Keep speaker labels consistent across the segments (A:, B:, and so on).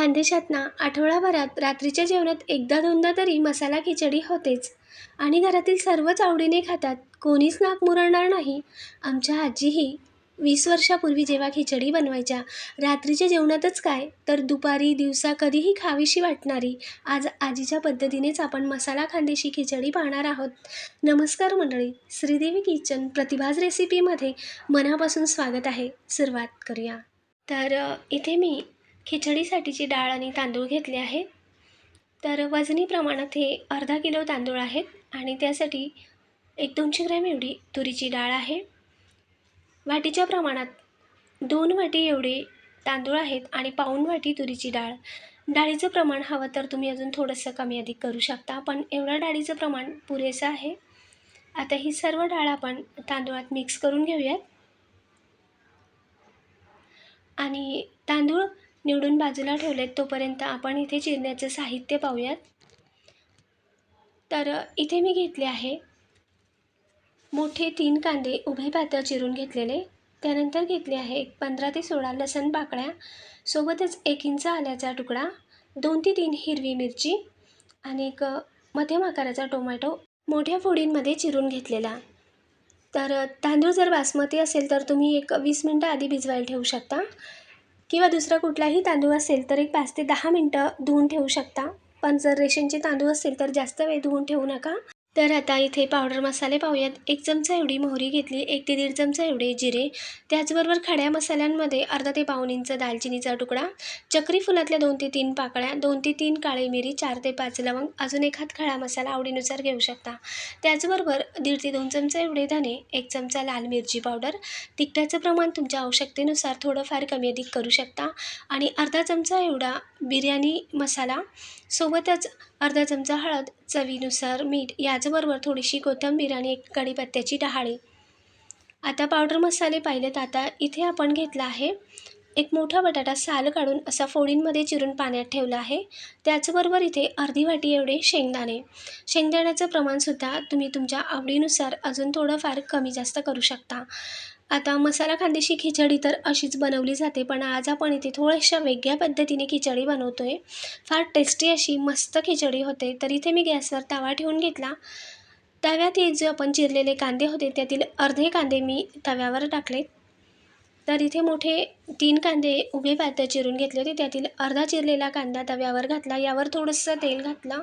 A: खानदेशात ना आठवडाभरात रात्रीच्या जेवणात एकदा दोनदा तरी मसाला खिचडी होतेच. आणि घरातील सर्वच आवडीने खातात. कोणीच नाक मुरणार नाही. आमच्या आजीही वीस वर्षापूर्वी जेव्हा खिचडी बनवायच्या रात्रीच्या जेवणातच काय? तर दुपारी दिवसा कधीही खावीशी वाटणारी आज आजीच्या पद्धतीनेच आपण मसाला खानदेशी खिचडी पाहणार आहोत. नमस्कार मंडळी श्रीदेवी किचन प्रतिभाज रेसिपीमध्ये मनापासून स्वागत आहे. सुरुवात करूया. तर इथे मी खिचडीसाठीची डाळ आणि तांदूळ घेतले आहेत तर वजनी प्रमाणात हे अर्धा किलो तांदूळ आहेत आणि त्यासाठी एक दोनशे ग्रॅम एवढी तुरीची डाळ आहे. वाटीच्या प्रमाणात दोन वाटी एवढे तांदूळ आहेत आणि पाऊण वाटी तुरीची डाळ. डाळीचं प्रमाण हवं तर तुम्ही अजून थोडंसं कमी अधिक करू शकता पण एवढं डाळीचं प्रमाण पुरेसं आहे. आता ही सर्व डाळ आपण तांदूळात मिक्स करून घेऊयात. आणि तांदूळ निवडून बाजूला ठेवलेत तोपर्यंत आपण इथे चिरण्याचं साहित्य पाहूयात. तर इथे मी घेतले आहे. मोठे तीन कांदे उभे पातळ चिरून घेतलेले. त्यानंतर घेतले आहे एक पंधरा ते सोळा लसण पाकळ्या. सोबतच एक इंच आल्याचा तुकडा दोन ते तीन हिरवी मिरची आणि एक मध्यम आकाराचा टोमॅटो मोठ्या फोडींमध्ये चिरून घेतलेला. तर तांदूळ जर बासमती असेल तर तुम्ही एक वीस मिनटं आधी भिजवायला ठेवू शकता. किंवा दुसरा कुठलाही तांदूळ असेल तर एक पाच ते दहा मिनटं धुवून ठेवू शकता. पण जर रेशनचे तांदूळ असतील तर जास्त वेळ धुवून ठेवू नका. तर आता इथे पावडर मसाले पाहूयात. एक चमचा एवढी मोहरी घेतली एक ते दीड चमचा एवढे जिरे. त्याचबरोबर खड्या मसाल्यांमध्ये अर्धा ते पाऊन इंच दालचिनीचा तुकडा चक्री फुलातल्या दोन ते तीन पाकळ्या दोन ते तीन काळी मिरी चार ते पाच लवंग अजून एखाद खडा मसाला आवडीनुसार घेऊ शकता. त्याचबरोबर दीड ते दोन चमचा एवढे धने एक चमचा लाल मिरची पावडर तिखटाचं प्रमाण तुमच्या आवश्यकतेनुसार थोडंफार कमी अधिक करू शकता. आणि अर्धा चमचा एवढा बिर्याणी मसाला सोबतच अर्धा चमचा हळद चवीनुसार मीठ त्याचबरोबर थोडीशी कोथिंबीर आणि एक कढीपत्त्याची डहाळी. आता पावडर मसाले पाहिलेत. आता इथे आपण घेतला आहे एक मोठा बटाटा साल काढून असा फोडींमध्ये चिरून पाण्यात ठेवला आहे. त्याचबरोबर इथे अर्धी वाटी एवढे शेंगदाणे. शेंगदाण्याचं प्रमाणसुद्धा तुम्ही तुमच्या आवडीनुसार अजून थोडंफार कमी जास्त करू शकता. आता मसाला खांदेशी खिचडी तर अशीच बनवली जाते पण आज आपण इथे थोड्याशा वेगळ्या पद्धतीने खिचडी बनवतो आहे फार टेस्टी अशी मस्त खिचडी होते. तर इथे मी गॅसवर तवा ठेवून घेतला. तव्यात हे जे आपण चिरलेले कांदे होते त्यातील अर्धे कांदे मी तव्यावर टाकले तर इथे मोठे तीन कांदे उभे पातळ चिरून घेतले होते. त्यातील अर्धा चिरलेला कांदा तव्यावर घातला. यावर थोडंसं तेल घातलं.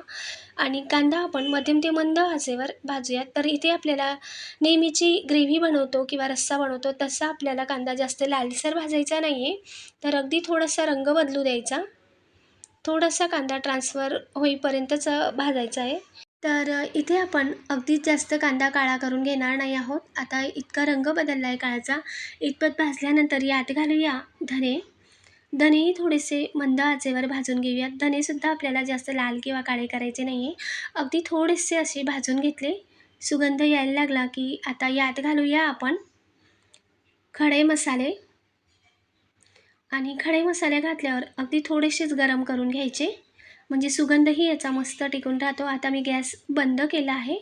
A: आणि कांदा आपण मध्यम ते मंद आचेवर भाजूयात. तर इथे आपल्याला नेहमीची ग्रेव्ही बनवतो किंवा रस्सा बनवतो तसा आपल्याला कांदा जास्त लालसर भाजायचा नाही आहे तर अगदी थोडासा रंग बदलू द्यायचा. थोडासा कांदा ट्रान्सफर होईपर्यंतच भाजायचा आहे. तर इथे आपण अगदीच जास्त कांदा काळा करून घेणार नाही आहोत. आता इतका रंग बदलला आहे काळाचा. इतपत भाजल्यानंतर यात घालूया धने. धनेही थोडेसे मंद आचेवर भाजून घेऊयात. धनेसुद्धा आपल्याला जास्त लाल किंवा काळे करायचे नाही आहे अगदी थोडेसे असे भाजून घेतले. सुगंध यायला लागला की आता यात घालूया आपण खडे मसाले. आणि खडे मसाले घातल्यावर अगदी थोडेसेच गरम करून घ्यायचे. म्हणजे सुगंधही याचा मस्त टिकून राहतो. आता मी गॅस बंद केला आहे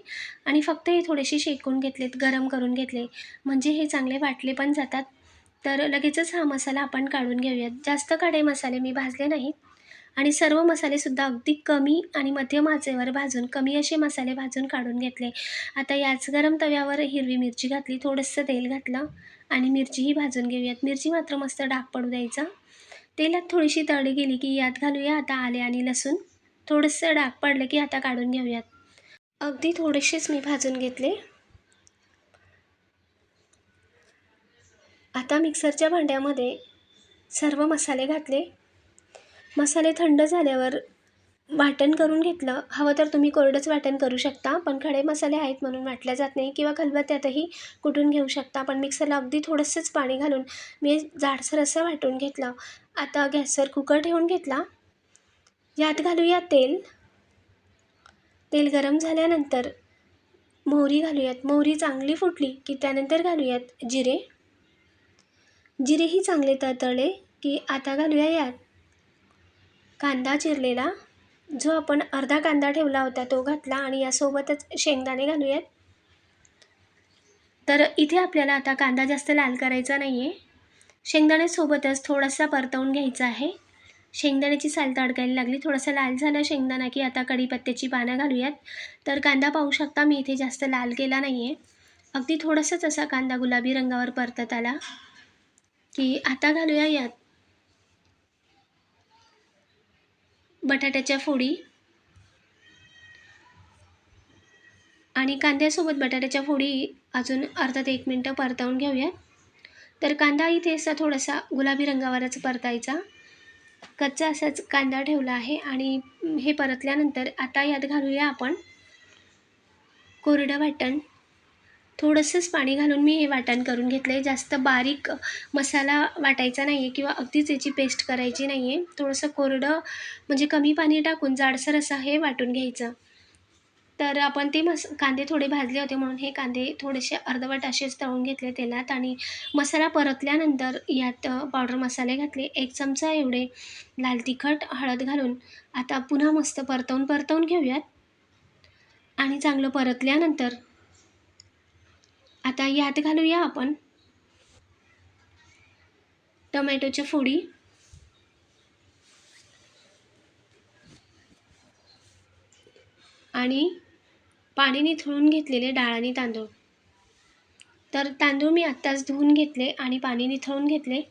A: आणि फक्त हे थोडेसे शेकून घेतलेत गरम करून घेतले. म्हणजे हे चांगले वाटले पण जातात. तर लगेचच हा मसाला आपण काढून घेऊयात. जास्त काढे मसाले मी भाजले नाहीत. आणि सर्व मसालेसुद्धा अगदी कमी आणि मध्यम आचेवर भाजून कमी असे मसाले भाजून काढून घेतले. आता याच गरम तव्यावर हिरवी मिरची घातली थोडंसं तेल घातलं आणि मिरचीही भाजून घेऊयात. मिरची मात्र मस्त डाग पडू द्यायचा. तेलात थोडीशी तळी गेली की यात घालूया आता आले आणि लसूण. थोडंसं डाग पडलं की आता काढून घेऊयात. अगदी थोडेसेच मी भाजून घेतले. आता मिक्सरच्या भांड्यामध्ये सर्व मसाले घातले. मसाले थंड झाल्यावर वाटण करून घेतलं. हवं तर तुम्ही कोरडंच वाटण करू शकता पण खडे मसाले आहेत म्हणून वाटल्या जात नाही किंवा खलबत्त्यातही कुटून घेऊ शकता. पण मिक्सरला अगदी थोडंसंच पाणी घालून मी जाडसर असं वाटून घेतलं. आता गॅसवर कुकर ठेवून घेतला. यात घालूया तेल. तेल गरम झाल्यानंतर मोहरी घालूयात. मोहरी चांगली फुटली की त्यानंतर घालूयात जिरे. जिरेही चांगले तळतळले की आता घालूया यात. कांदा चिरलेला. जो आपण अर्धा कांदा ठेवला होता तो घातला आणि यासोबतच शेंगदाणे घालूयात. तर इथे आपल्याला आता कांदा जास्त लाल करायचा नाही आहे शेंगदाण्यासोबतच थोडासा परतवून घ्यायचा आहे. शेंगदाण्याची साल तडकायला लागली. थोडासा लाल झाला शेंगदाणा की आता कढीपत्त्याची पानं घालूयात. तर कांदा पाहू शकता मी इथे जास्त लाल केला नाही आहे अगदी थोडासाच असा कांदा गुलाबी रंगावर परतत आला. की आता घालूया यात. बटाट्याच्या फोडी. आणि कांद्यासोबत बटाट्याच्या फोडी अजून अर्धा ते एक मिनटं परतावून घेऊया. तर कांदा इथे असा थोडासा गुलाबी रंगावरच परतायचा. कच्चा असाच कांदा ठेवला आहे आणि हे परतल्यानंतर आता यात घालूया आपण कोरडं वाटण. थोडंसंच पाणी घालून मी हे वाटण करून घेतलं आहे. जास्त बारीक मसाला वाटायचा नाही आहे किंवा अगदीच याची पेस्ट करायची नाही आहे थोडंसं कोरडं म्हणजे कमी पाणी टाकून जाडसर असं हे वाटून घ्यायचं. तर आपण ते मस कांदे थोडे भाजले होते म्हणून हे कांदे थोडेसे अर्धवट असेच तळून घेतले तेलात आणि मसाला परतल्यानंतर यात पावडर मसाले घातले. एक चमचा एवढे लाल तिखट हळद घालून आता पुन्हा मस्त परतवून परतवून घेऊयात. आणि चांगलं परतल्यानंतर आता यात घालूया आपण टमॅटोच्या फोडी. आणि पाणी निथळून घेतलेले डाळ आणि तांदूळ. तर तांदूळ मी आत्ताच धुवून घेतले आणि पाणी निथळून घेतले.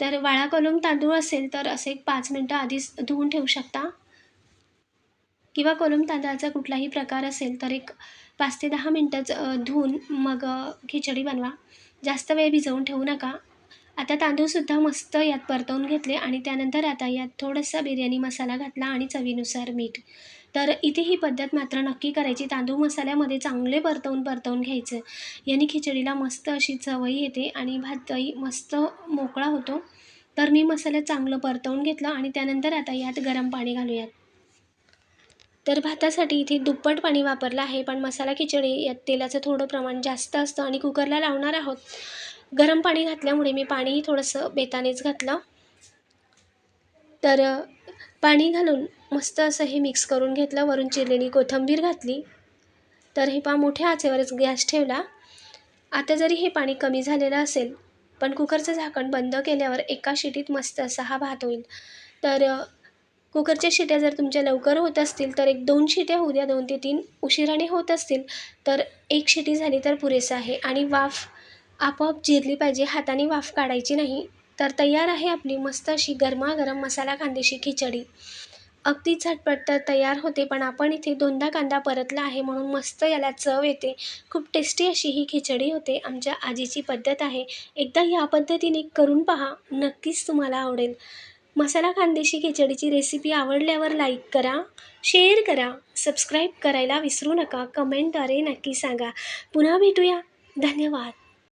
A: तर वाळा कलम तांदूळ असेल तर असे एक पाच मिनटं आधीच धुवून ठेवू शकता. किंवा कोलम तांदळाचा कुठलाही प्रकार असेल तर एक पाच ते दहा मिनटंच धुवून मग खिचडी बनवा. जास्त वेळ भिजवून ठेवू नका. आता तांदूळसुद्धा मस्त यात परतवून घेतले आणि त्यानंतर आता यात थोडासा बिर्याणी मसाला घातला आणि चवीनुसार मीठ. तर इथे ही पद्धत मात्र नक्की करायची. तांदूळ मसाल्यामध्ये चांगले परतवून परतवून घ्यायचं. याने खिचडीला मस्त अशी चवही येते आणि भातही मस्त मोकळा होतो. तर मी मसाल्यात चांगलं परतवून घेतलं आणि त्यानंतर आता यात गरम पाणी घालूयात. तर भातासाठी इथे दुप्पट पाणी वापरलं आहे पण मसाला खिचडी यात तेलाचं थोडं प्रमाण जास्त असतं आणि कुकरला लावणार आहोत. गरम पाणी घातल्यामुळे मी पाणीही थोडंसं बेतानेच घातलं. तर पाणी घालून मस्त असं हे मिक्स करून घेतलं वरून चिरलेली कोथिंबीर घातली. तर हे पा मोठ्या आचेवरच गॅस ठेवला. आता जरी हे पाणी कमी झालेलं असेल पण कुकरचं झाकण बंद केल्यावर एका शिटीत मस्त असा हा भात होईल. तर कुकरच्या शिट्या जर तुमच्या लवकर होत असतील तर एक दोन शिट्या होऊ द्या दोन ते तीन उशिराने होत असतील तर एक शिटी झाली तर पुरेसं आहे. आणि वाफ आपोआप जिरली पाहिजे हाताने वाफ काढायची नाही तर तयार आहे आपली मस्त अशी गरमागरम मसाला कांद्याची खिचडी. अगदी झटपट तर तयार होते पण आपण इथे दोनदा कांदा परतला आहे म्हणून मस्त याला चव येते. खूप टेस्टी अशी ही खिचडी होते आमच्या आजीची पद्धत आहे. एकदा या पद्धतीने करून पहा नक्कीच तुम्हाला आवडेल. मसाला खानदेशी खिचडीची रेसिपी आवडल्यावर लाईक करा शेअर करा सबस्क्राईब करायला विसरू नका. कमेंटद्वारे नक्की सांगा. पुन्हा भेटूया. धन्यवाद.